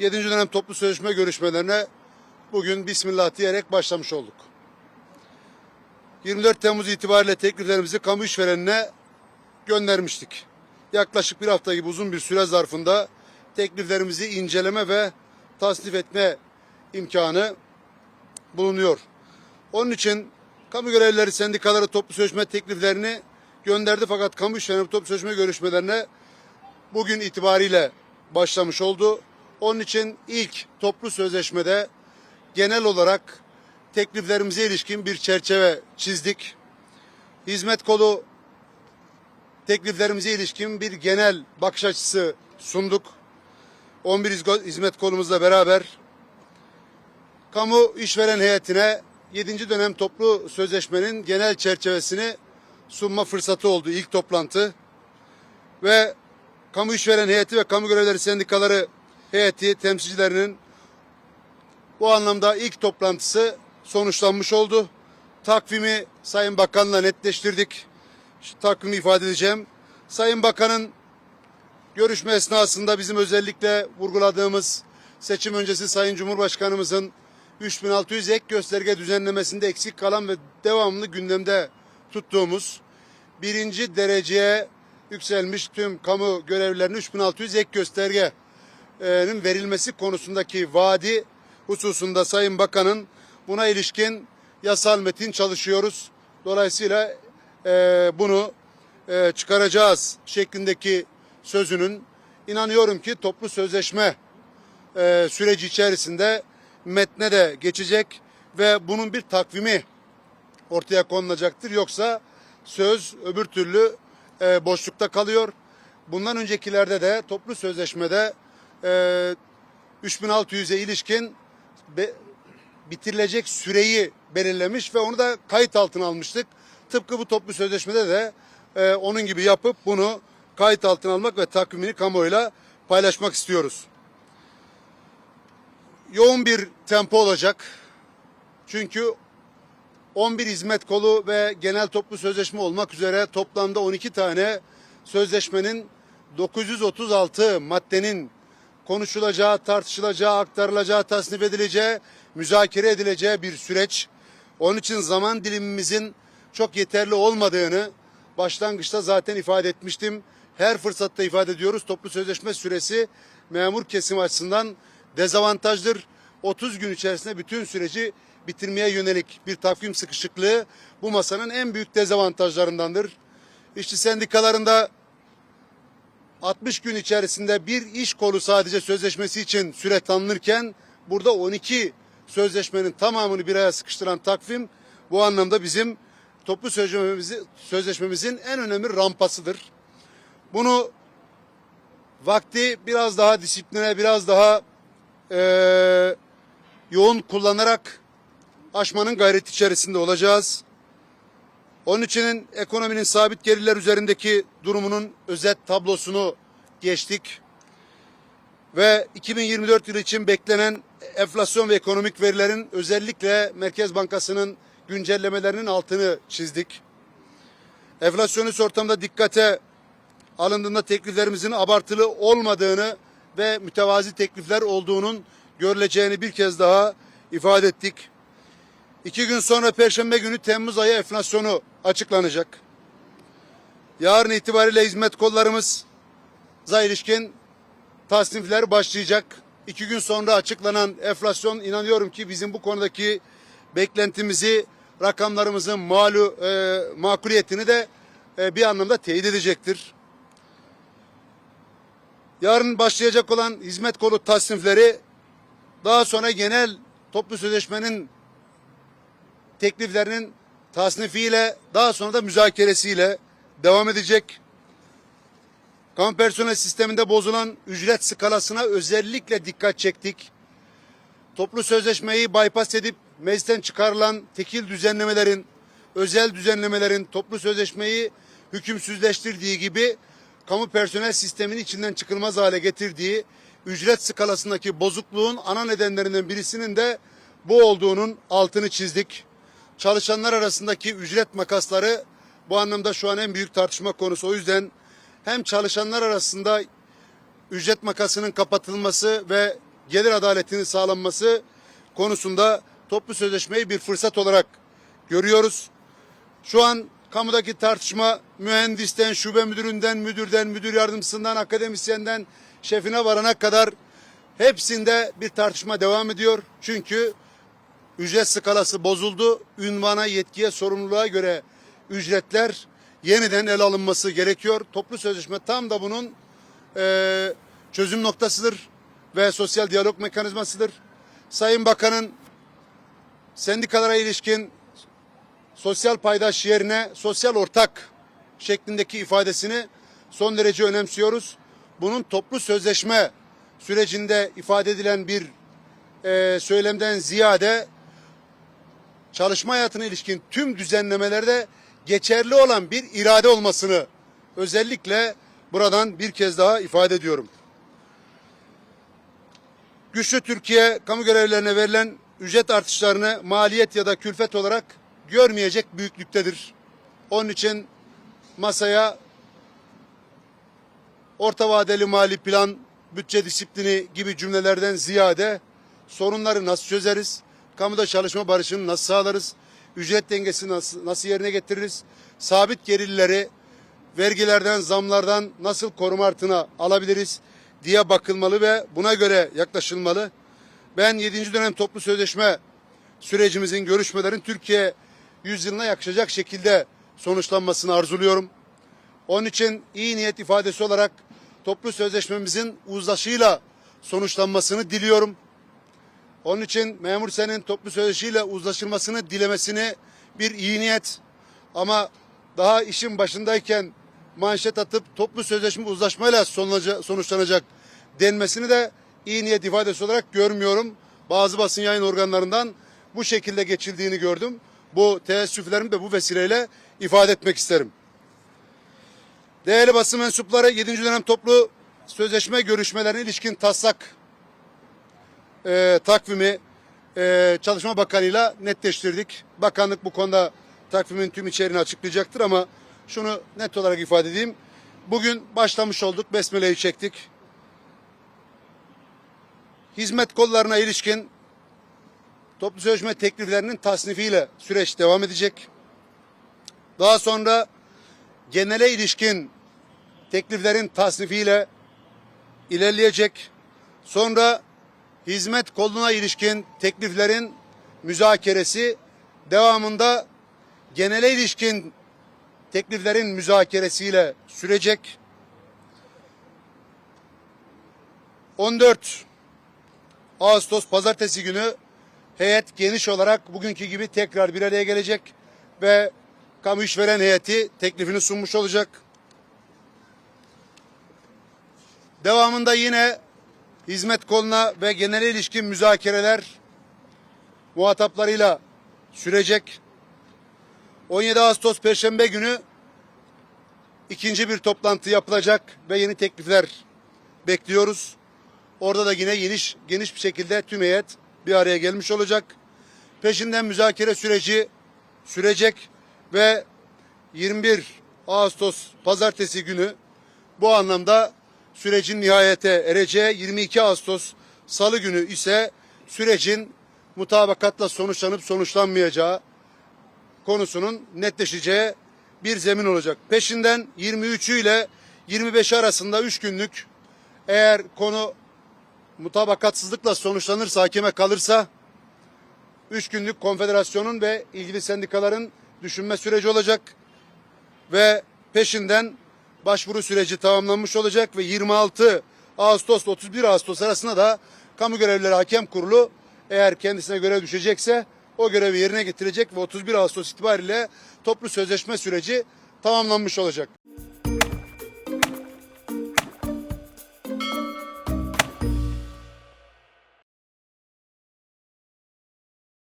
7. dönem toplu sözleşme görüşmelerine bugün Bismillah diyerek başlamış olduk. 24 Temmuz itibariyle tekliflerimizi kamu işverenine göndermiştik. Yaklaşık bir hafta gibi uzun bir süre zarfında tekliflerimizi inceleme ve tasnif etme imkanı bulunuyor. Onun için kamu görevlileri sendikaları toplu sözleşme tekliflerini gönderdi fakat kamu işverenleri toplu sözleşme görüşmelerine bugün itibariyle başlamış oldu. Onun için ilk toplu sözleşmede genel olarak tekliflerimize ilişkin bir çerçeve çizdik. Hizmet kolu tekliflerimize ilişkin bir genel bakış açısı sunduk. 11 hizgo- hizmet kolumuzla beraber kamu işveren heyetine 7. dönem toplu sözleşmenin genel çerçevesini sunma fırsatı oldu ilk toplantı. Ve kamu işveren heyeti ve kamu görevlileri sendikaları heyeti temsilcilerinin bu anlamda ilk toplantısı sonuçlanmış oldu. Takvimi Sayın Bakan'la netleştirdik. Şu takvimi ifade edeceğim. Sayın Bakan'ın görüşme esnasında bizim özellikle vurguladığımız seçim öncesi Sayın Cumhurbaşkanımızın 3600 ek gösterge düzenlemesinde eksik kalan ve devamlı gündemde tuttuğumuz birinci dereceye yükselmiş tüm kamu görevlilerine 3600 ek göstergenin verilmesi konusundaki vaadi hususunda Sayın Bakan'ın buna ilişkin yasal metin çalışıyoruz. Dolayısıyla e, bunu e, çıkaracağız şeklindeki sözünün inanıyorum ki toplu sözleşme e, süreci içerisinde metne de geçecek ve bunun bir takvimi ortaya konulacaktır. Yoksa söz öbür türlü e, boşlukta kalıyor. Bundan öncekilerde de toplu sözleşmede e, 3600'e ilişkin be- bitirilecek süreyi belirlemiş ve onu da kayıt altına almıştık. Tıpkı bu toplu sözleşmede de e, onun gibi yapıp bunu kayıt altına almak ve takvimini kamuoyuyla paylaşmak istiyoruz. Yoğun bir tempo olacak. Çünkü 11 hizmet kolu ve genel toplu sözleşme olmak üzere toplamda 12 tane sözleşmenin 936 maddenin konuşulacağı, tartışılacağı, aktarılacağı, tasnif edileceği, müzakere edileceği bir süreç. Onun için zaman dilimimizin çok yeterli olmadığını başlangıçta zaten ifade etmiştim. Her fırsatta ifade ediyoruz. Toplu sözleşme süresi memur kesim açısından dezavantajdır. 30 gün içerisinde bütün süreci bitirmeye yönelik bir takvim sıkışıklığı bu masanın en büyük dezavantajlarındandır. İşçi sendikalarında 60 gün içerisinde bir iş kolu sadece sözleşmesi için süre tanınırken burada 12 sözleşmenin tamamını bir araya sıkıştıran takvim bu anlamda bizim toplu sözleşmemizi, sözleşmemizin en önemli rampasıdır. Bunu vakti biraz daha disipline, biraz daha eee, yoğun kullanarak aşmanın gayreti içerisinde olacağız. Onun için ekonominin sabit gelirler üzerindeki durumunun özet tablosunu geçtik. Ve 2024 yılı için beklenen enflasyon ve ekonomik verilerin özellikle Merkez Bankası'nın güncellemelerinin altını çizdik. Enflasyonist ortamda dikkate alındığında tekliflerimizin abartılı olmadığını ve mütevazi teklifler olduğunun görüleceğini bir kez daha ifade ettik. İki gün sonra Perşembe günü Temmuz ayı enflasyonu açıklanacak. Yarın itibariyle hizmet kollarımıza ilişkin tasnifler başlayacak. İki gün sonra açıklanan enflasyon inanıyorum ki bizim bu konudaki beklentimizi, rakamlarımızın malu, e, makuliyetini de e, bir anlamda teyit edecektir. Yarın başlayacak olan hizmet kolu tasnifleri daha sonra genel toplu sözleşmenin tekliflerinin tasnifiyle daha sonra da müzakeresiyle devam edecek. Kamu personel sisteminde bozulan ücret skalasına özellikle dikkat çektik. Toplu sözleşmeyi bypass edip meclisten çıkarılan tekil düzenlemelerin, özel düzenlemelerin toplu sözleşmeyi hükümsüzleştirdiği gibi kamu personel sisteminin içinden çıkılmaz hale getirdiği ücret skalasındaki bozukluğun ana nedenlerinden birisinin de bu olduğunun altını çizdik. Çalışanlar arasındaki ücret makasları bu anlamda şu an en büyük tartışma konusu. O yüzden hem çalışanlar arasında ücret makasının kapatılması ve gelir adaletinin sağlanması konusunda toplu sözleşmeyi bir fırsat olarak görüyoruz. Şu an kamudaki tartışma mühendisten, şube müdüründen, müdürden, müdür yardımcısından, akademisyenden, şefine varana kadar hepsinde bir tartışma devam ediyor. Çünkü ücret skalası bozuldu. Ünvana, yetkiye, sorumluluğa göre ücretler yeniden ele alınması gerekiyor. Toplu sözleşme tam da bunun eee, çözüm noktasıdır ve sosyal diyalog mekanizmasıdır. Sayın Bakan'ın sendikalara ilişkin sosyal paydaş yerine sosyal ortak şeklindeki ifadesini son derece önemsiyoruz. Bunun toplu sözleşme sürecinde ifade edilen bir eee, söylemden ziyade çalışma hayatına ilişkin tüm düzenlemelerde geçerli olan bir irade olmasını özellikle buradan bir kez daha ifade ediyorum. Güçlü Türkiye kamu görevlilerine verilen ücret artışlarını maliyet ya da külfet olarak görmeyecek büyüklüktedir. Onun için masaya orta vadeli mali plan, bütçe disiplini gibi cümlelerden ziyade sorunları nasıl çözeriz, kamuda çalışma barışını nasıl sağlarız, ücret dengesini nasıl, nasıl yerine getiririz, sabit gelirleri vergilerden, zamlardan nasıl koruma altına alabiliriz diye bakılmalı ve buna göre yaklaşılmalı. Ben 7. dönem toplu sözleşme sürecimizin görüşmelerin Türkiye yüzyılına yakışacak şekilde sonuçlanmasını arzuluyorum. Onun için iyi niyet ifadesi olarak toplu sözleşmemizin uzlaşıyla sonuçlanmasını diliyorum. Onun için memur senin toplu sözleşiyle uzlaşılmasını dilemesini bir iyi niyet ama daha işin başındayken manşet atıp toplu sözleşme uzlaşmayla sonuçlanacak denmesini de iyi niyet ifadesi olarak görmüyorum. Bazı basın yayın organlarından bu şekilde geçildiğini gördüm. Bu teessüflerimi de bu vesileyle ifade etmek isterim. Değerli basın mensupları 7. dönem toplu sözleşme görüşmelerine ilişkin taslak e, takvimi e, Çalışma Bakanı'yla netleştirdik. Bakanlık bu konuda takvimin tüm içeriğini açıklayacaktır ama şunu net olarak ifade edeyim. Bugün başlamış olduk. Besmele'yi çektik. Hizmet kollarına ilişkin toplu sözleşme tekliflerinin tasnifiyle süreç devam edecek. Daha sonra genele ilişkin tekliflerin tasnifiyle ilerleyecek. Sonra hizmet koluna ilişkin tekliflerin müzakeresi devamında genele ilişkin tekliflerin müzakeresiyle sürecek. 14 Ağustos pazartesi günü heyet geniş olarak bugünkü gibi tekrar bir araya gelecek ve kamu işveren heyeti teklifini sunmuş olacak. Devamında yine hizmet koluna ve genele ilişkin müzakereler muhataplarıyla sürecek. 17 Ağustos Perşembe günü ikinci bir toplantı yapılacak ve yeni teklifler bekliyoruz. Orada da yine geniş, geniş bir şekilde tüm heyet bir araya gelmiş olacak. Peşinden müzakere süreci sürecek ve 21 Ağustos pazartesi günü bu anlamda sürecin nihayete ereceği 22 Ağustos salı günü ise sürecin mutabakatla sonuçlanıp sonuçlanmayacağı konusunun netleşeceği bir zemin olacak. Peşinden 23'ü ile 25 arasında 3 günlük eğer konu mutabakatsızlıkla sonuçlanırsa, hakime kalırsa 3 günlük konfederasyonun ve ilgili sendikaların düşünme süreci olacak ve peşinden başvuru süreci tamamlanmış olacak ve 26 Ağustos 31 Ağustos arasında da kamu görevlileri hakem kurulu eğer kendisine görev düşecekse o görevi yerine getirecek ve 31 Ağustos itibariyle toplu sözleşme süreci tamamlanmış olacak.